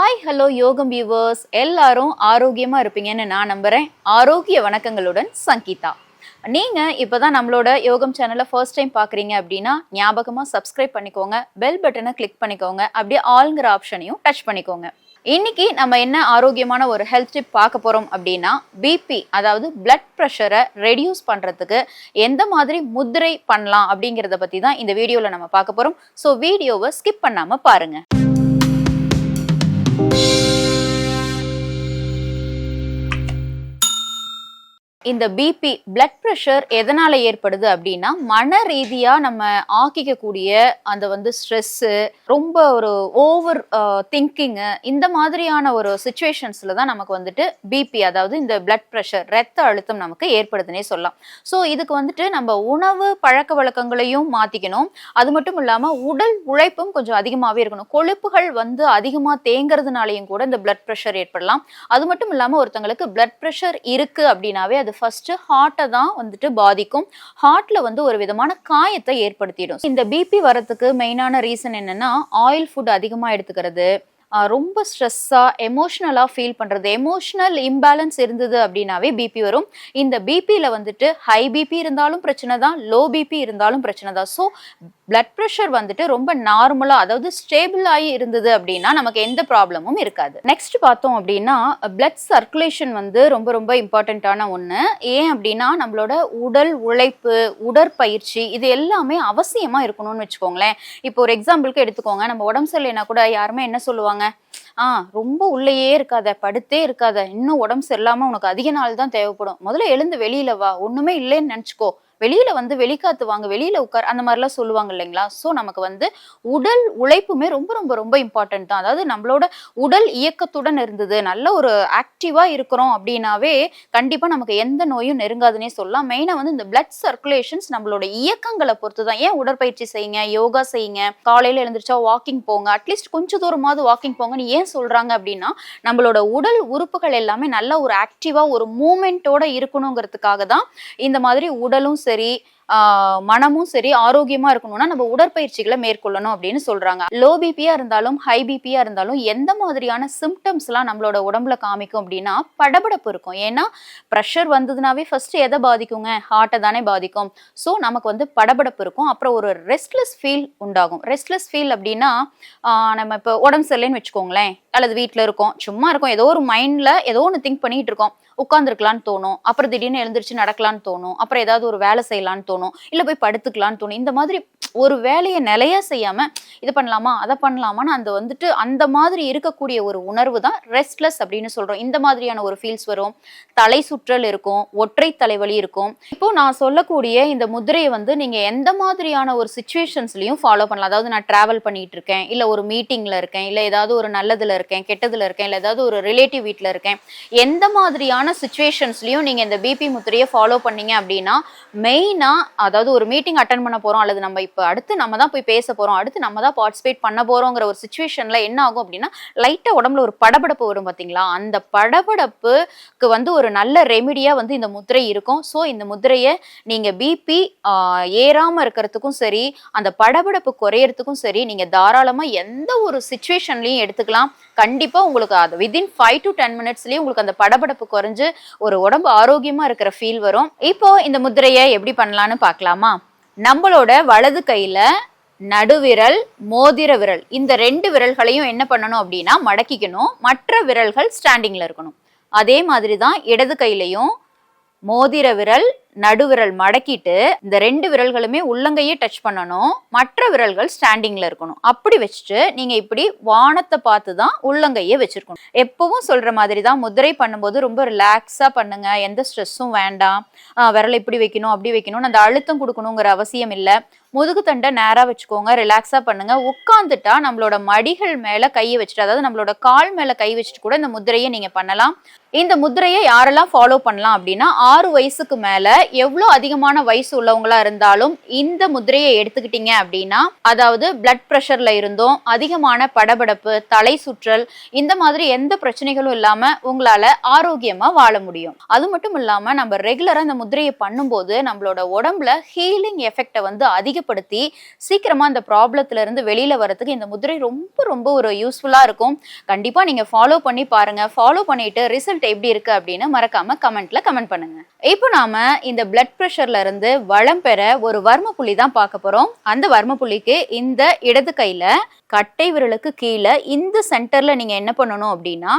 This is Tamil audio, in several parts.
ஹாய் ஹலோ யோகம் வியூவர்ஸ் எல்லாரும் ஆரோக்கியமாக இருப்பீங்கன்னு நான் நம்புகிறேன் ஆரோக்கிய வணக்கங்களுடன் சங்கீதா. நீங்கள் இப்போ தான் நம்மளோட யோகம் சேனலை ஃபர்ஸ்ட் டைம் பார்க்குறீங்க அப்படின்னா ஞாபகமாக சப்ஸ்கிரைப் பண்ணிக்கோங்க. பெல் பட்டனை கிளிக் பண்ணிக்கோங்க. அப்படியே ஆல்ங்கிற ஆப்ஷனையும் டச் பண்ணிக்கோங்க. இன்னைக்கு நம்ம என்ன ஆரோக்கியமான ஒரு ஹெல்த் டிப் பார்க்க போகிறோம் அப்படின்னா பிபி அதாவது பிளட் ப்ரெஷரை ரெடியூஸ் பண்ணுறதுக்கு எந்த மாதிரி முத்திரை பண்ணலாம் அப்படிங்கிறத பற்றி தான் இந்த வீடியோவில் நம்ம பார்க்க போகிறோம் ஸோ வீடியோவை ஸ்கிப் பண்ணாமல் பாருங்கள் இந்த பிபி பிளட் ப்ரெஷர் எதனால ஏற்படுது அப்படின்னா மன ரீதியா நம்ம ஆக்கிக்கக்கூடிய அந்த வந்து ஸ்ட்ரெஸ்ஸு ரொம்ப ஒரு ஓவர் திங்கிங்கு இந்த மாதிரியான ஒரு சுச்சுவேஷன்ஸ்ல தான் நமக்கு வந்துட்டு பிபி அதாவது இந்த பிளட் ப்ரெஷர் ரத்த அழுத்தம் நமக்கு ஏற்படுதுன்னே சொல்லலாம். ஸோ இதுக்கு வந்துட்டு நம்ம உணவு பழக்க வழக்கங்களையும் மாத்திக்கணும். அது மட்டும் இல்லாம உடல் உழைப்பும் கொஞ்சம் அதிகமாகவே இருக்கணும். கொழுப்புகள் வந்து அதிகமாக தேங்கிறதுனாலையும் கூட இந்த பிளட் ப்ரெஷர் ஏற்படலாம். அது மட்டும் இல்லாம ஒருத்தங்களுக்கு பிளட் ப்ரெஷர் இருக்கு அப்படின்னாவே அது ஃபர்ஸ்ட் ஹார்ட்டை தான் வந்துட்டு பாதிக்கும். ஹார்ட்ல வந்து ஒரு விதமான காயத்தை ஏற்படுத்திடும். இந்த பிபி வரதுக்கு மெயினான ரீசன் என்னன்னா ஆயில் ஃபுட் அதிகமாக எடுத்துக்கிறது. ரொம்ப ஸ்ட்ரெஸ்ஸாக எமோஷ்னலாக ஃபீல் பண்ணுறது எமோஷ்னல் இம்பேலன்ஸ் இருந்தது அப்படின்னாவே பிபி வரும். இந்த பிபியில் வந்துட்டு ஹை பிபி இருந்தாலும் பிரச்சனை தான் லோ பிபி இருந்தாலும் பிரச்சனை தான். ஸோ பிளட் ப்ரெஷர் வந்துட்டு ரொம்ப நார்மலாக அதாவது ஸ்டேபிள் ஆகி இருந்தது அப்படின்னா நமக்கு எந்த ப்ராப்ளமும் இருக்காது. நெக்ஸ்ட் பார்த்தோம் அப்படின்னா பிளட் சர்க்குலேஷன் வந்து ரொம்ப ரொம்ப இம்பார்ட்டண்ட்டான ஒன்று ஏன் அப்படின்னா நம்மளோட உடல் உழைப்பு உடற்பயிற்சி இது எல்லாமே அவசியமாக இருக்கணும்னு வச்சுக்கோங்களேன். இப்போ ஒரு எக்ஸாம்பிளுக்கு எடுத்துக்கோங்க. நம்ம உடம்பு சரியில்லைனா கூட யாருமே என்ன சொல்லுவாங்க? ஆ ரொம்ப உள்ளேயே இருக்காத படுத்தே இருக்காத இன்னும் உடம்பு சரியில்லாம உனக்கு அதிக நாள் தான் தேவைப்படும். முதல்ல எழுந்து வெளியில வா ஒண்ணுமே இல்லைன்னு நினைச்சுக்கோ. வெளியில வந்து வெளிக்காத்து வாங்க வெளியில உட்கார் அந்த மாதிரிலாம் சொல்லுவாங்க இல்லைங்களா? ஸோ நமக்கு வந்து உடல் உழைப்புமே ரொம்ப ரொம்ப ரொம்ப இம்பார்ட்டன்ட் தான். அதாவது நம்மளோட உடல் இயக்கத்துடன் இருந்தது. நல்ல ஒரு ஆக்டிவா இருக்கிறோம் அப்படின்னாவே கண்டிப்பா நமக்கு எந்த நோயும் நெருங்காதுன்னே சொல்லலாம். மெயினா வந்து இந்த பிளட் சர்க்குலேஷன்ஸ் நம்மளோட இயக்கங்களை பொறுத்து தான். ஏன் உடற்பயிற்சி செய்யுங்க யோகா செய்யுங்க காலையில எழுந்திரிச்சா வாக்கிங் போங்க அட்லீஸ்ட் கொஞ்சம் தூரமாவது வாக்கிங் போங்கன்னு ஏன் சொல்றாங்க அப்படின்னா நம்மளோட உடல் உறுப்புகள் எல்லாமே நல்ல ஒரு ஆக்டிவா ஒரு மூமெண்ட்டோட இருக்கணுங்கிறதுக்காக தான் இந்த மாதிரி உடலும் சரி சரி மனமும் சரி ஆரோக்கியமா இருக்கணும்னா நம்ம உடற்பயிற்சிகளை மேற்கொள்ளணும் அப்படின்னு சொல்றாங்க. லோ பிபியா இருந்தாலும் ஹை பிபியா இருந்தாலும் எந்த மாதிரியான சிம்டம்ஸ் எல்லாம் நம்மளோட உடம்புல காமிக்கும் அப்படின்னா படபடப்பு இருக்கும். ஏன்னா ப்ரெஷர் வந்ததுனாவே ஃபர்ஸ்ட் எதை பாதிக்குங்க? ஹார்ட்டை தானே பாதிக்கும். ஸோ நமக்கு வந்து படபடப்பு இருக்கும். அப்புறம் ஒரு ரெஸ்ட்லெஸ் ஃபீல் உண்டாகும். ரெஸ்ட்லெஸ் ஃபீல் அப்படின்னா நம்ம இப்போ உடம்பு சரியில்லைன்னு வச்சுக்கோங்களேன் அல்லது வீட்டில் இருக்கோம் சும்மா இருக்கோம் ஏதோ ஒரு மைண்ட்ல ஏதோ ஒன்று திங்க் பண்ணிட்டு இருக்கோம். உட்காந்துருக்கலான்னு தோணும். அப்புறம் திடீர்னு எழுந்திரிச்சு நடக்கலான்னு தோணும். அப்புறம் ஏதாவது ஒரு வேலை செய்யலான்னு தோணும். இல்லை போய் படுத்துக்கலான்னு தோணும். இந்த மாதிரி ஒரு வேலையை நிலையா செய்யாம இது பண்ணலாமா அதை பண்ணலாமான்னு அந்த வந்துட்டு அந்த மாதிரி இருக்கக்கூடிய ஒரு உணர்வு தான் ரெஸ்ட்லெஸ் அப்படின்னு சொல்றோம். இந்த மாதிரியான ஒரு ஃபீல்ஸ் வரும். தலை சுற்றல் இருக்கும் ஒற்றை தலைவலி இருக்கும். இப்போ நான் சொல்லக்கூடிய இந்த முதிரையை வந்து நீங்க எந்த மாதிரியான ஒரு சுச்சுவேஷன்ஸ்லயும் ஃபாலோ பண்ணலாம். அதாவது நான் டிராவல் பண்ணிட்டு இருக்கேன் இல்ல ஒரு மீட்டிங்ல இருக்கேன் இல்ல ஏதாவது ஒரு நல்லதுல இருக்கேன் கெட்டதுல இருக்கேன் இல்ல ஏதாவது ஒரு ரிலேட்டிவ் வீட்டில் இருக்கேன். எந்த மாதிரியான சுச்சுவேஷன்ஸ்லயும் நீங்க இந்த பிபி முத்திரையை ஃபாலோ பண்ணீங்க அப்படின்னா மெயினா அதாவது ஒரு மீட்டிங் அட்டன் பண்ண போறோம் அல்லது நம்ம இப்போ அடுத்து நம்ம தான் போய் பேச போறோம். அடுத்து நம்ம தான் பார்ட்டிசிபேட் பண்ண போறோங்கிற ஒரு சுச்சுவேஷன்ல என்ன ஆகும் அப்படின்னா லைட்டா உடம்புல ஒரு படபடப்பு வரும் பாத்தீங்களா? அந்த படபடப்புக்கு வந்து ஒரு நல்ல ரெமிடியா வந்து இந்த முத்திரை இருக்கும். ஸோ இந்த முத்திரையை நீங்க பிபி ஏறாம இருக்கிறதுக்கும் சரி அந்த படபடப்பு குறையறதுக்கும் சரி நீங்க தாராளமா எந்த ஒரு சுச்சுவேஷன்லயும் எடுத்துக்கலாம். கண்டிப்பா உங்களுக்கு அது வித்தின் ஃபைவ் டு டென் மினிட்ஸ்லேயே உங்களுக்கு அந்த படபடப்பு குறைஞ்சு ஒரு உடம்பு ஆரோக்கியமா இருக்கிற ஃபீல் வரும். இப்போ இந்த முத்திரையை எப்படி பண்ணலாம்னு பார்க்கலாமா? நம்மளோட வலது கையில நடுவிரல் மோதிர விரல். இந்த ரெண்டு விரல்களையும் என்ன பண்ணணும் அப்படின்னா மடக்கிக்கணும். மற்ற விரல்கள் ஸ்டாண்டிங்ல இருக்கணும். அதே மாதிரி தான் இடது கையிலையும் மோதிர விரல் நடுவிரல் மடக்கிட்டு இந்த ரெண்டு விரல்களுமே உள்ளங்கையே டச் பண்ணணும். மற்ற விரல்கள் ஸ்டாண்டிங்ல இருக்கணும். அப்படி வச்சுட்டு நீங்க இப்படி வானத்தை பார்த்து தான் உள்ளங்கையே வச்சிருக்கணும். எப்பவும் சொல்ற மாதிரி தான் முதிரை பண்ணும்போது ரொம்ப ரிலாக்ஸா பண்ணுங்க. எந்த ஸ்ட்ரெஸ்ஸும் வேண்டாம். விரலை இப்படி வைக்கணும் அப்படி வைக்கணும்னு அந்த அழுத்தம் கொடுக்கணுங்கிற அவசியம் இல்லை. முதுகு தண்டை வச்சுக்கோங்க ரிலாக்ஸாக பண்ணுங்க. உட்காந்துட்டா நம்மளோட மடிகள் மேலே கையை வச்சுட்டு அதாவது நம்மளோட கால் மேலே கை வச்சுட்டு கூட இந்த முதிரையை நீங்கள் பண்ணலாம். இந்த முதிரையை யாரெல்லாம் ஃபாலோ பண்ணலாம் அப்படின்னா ஆறு வயசுக்கு மேலே எவ்வளோ அதிகமான வயசு உள்ளவங்களா இருந்தாலும் இந்த முதிரையை எடுத்துக்கிட்டீங்க அப்படின்னா அதாவது பிளட் ப்ரெஷரில் இருந்தும் அதிகமான படபடப்பு தலை சுற்றல் இந்த மாதிரி எந்த பிரச்சனைகளும் இல்லாமல் உங்களால் ஆரோக்கியமாக வாழ முடியும். அது மட்டும் இல்லாமல் நம்ம ரெகுலராக இந்த முதிரையை பண்ணும்போது நம்மளோட உடம்புல ஹீலிங் எஃபெக்டை வந்து அதிக அதிகப்படுத்தி சீக்கிரமா அந்த ப்ராப்ளத்துல இருந்து வெளியில வரதுக்கு இந்த முதிரை ரொம்ப ரொம்ப ஒரு யூஸ்ஃபுல்லா இருக்கும். கண்டிப்பா நீங்க ஃபாலோ பண்ணி பாருங்க. ஃபாலோ பண்ணிட்டு ரிசல்ட் எப்படி இருக்கு அப்படின்னு மறக்காம கமெண்ட்ல கமெண்ட் பண்ணுங்க. இப்போ நாம இந்த பிளட் ப்ரெஷர்ல இருந்து வளம் பெற ஒரு வர்ம புள்ளி தான் பார்க்க போறோம். அந்த வர்ம புள்ளிக்கு இந்த இடது கையில கட்டை விரலுக்கு கீழே இந்த சென்டர்ல நீங்க என்ன பண்ணணும் அப்படின்னா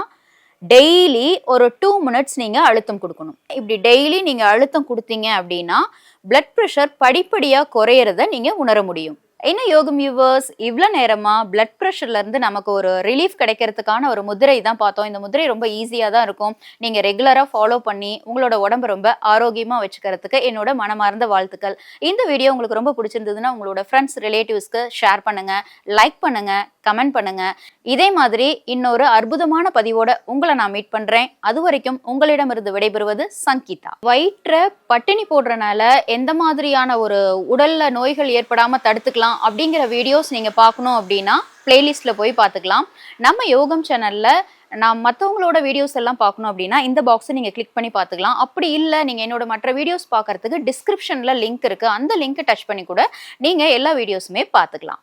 டெய்லி ஒரு டூ மினிட்ஸ் நீங்கள் அழுத்தம் கொடுக்கணும். இப்படி டெய்லி நீங்கள் அழுத்தம் கொடுத்தீங்க அப்படின்னா பிளட் ப்ரெஷர் படிப்படியாக குறையிறத நீங்கள் உணர முடியும். என்ன யோகம் யூவர்ஸ் இவ்வளோ நேரமாக பிளட் ப்ரெஷர்லேருந்து நமக்கு ஒரு ரிலீஃப் கிடைக்கிறதுக்கான ஒரு முதிரை தான் பார்த்தோம். இந்த முதிரை ரொம்ப ஈஸியாக தான் இருக்கும். நீங்கள் ரெகுலராக ஃபாலோ பண்ணி உங்களோட உடம்பு ரொம்ப ஆரோக்கியமாக வச்சுக்கிறதுக்கு என்னோட மனமார்ந்த வாழ்த்துக்கள். இந்த வீடியோ உங்களுக்கு ரொம்ப பிடிச்சிருந்ததுன்னா உங்களோட ஃப்ரெண்ட்ஸ் ரிலேட்டிவ்ஸ்க்கு ஷேர் பண்ணுங்கள் லைக் பண்ணுங்கள் கமெண்ட் பண்ணுங்கள் இதே மாதிரி இன்னொரு அற்புதமான பதிவோட உங்களை நான் மீட் பண்ணுறேன் அது வரைக்கும் உங்களிடமிருந்து விடைபெறுவது சங்கீதா. வயிற்றை பட்டினி போடுறனால எந்த மாதிரியான ஒரு உடலில் நோய்கள் ஏற்படாமல் தடுத்துக்கலாம் அப்படிங்கிற வீடியோஸ் நீங்கள் பார்க்கணும் அப்படின்னா பிளேலிஸ்ட்ல போய் பார்த்துக்கலாம். நம்ம யோகம் சேனலில் நான் மற்றவங்களோட வீடியோஸ் எல்லாம் பார்க்கணும் அப்படின்னா இந்த பாக்ஸை நீங்கள் கிளிக் பண்ணி பார்த்துக்கலாம். அப்படி இல்லை நீங்கள் என்னோட மற்ற வீடியோஸ் பார்க்கறதுக்கு டிஸ்கிரிப்ஷனில் லிங்க் இருக்குது அந்த லிங்க்கை டச் பண்ணி கூட நீங்கள் எல்லா வீடியோஸுமே பார்த்துக்கலாம்.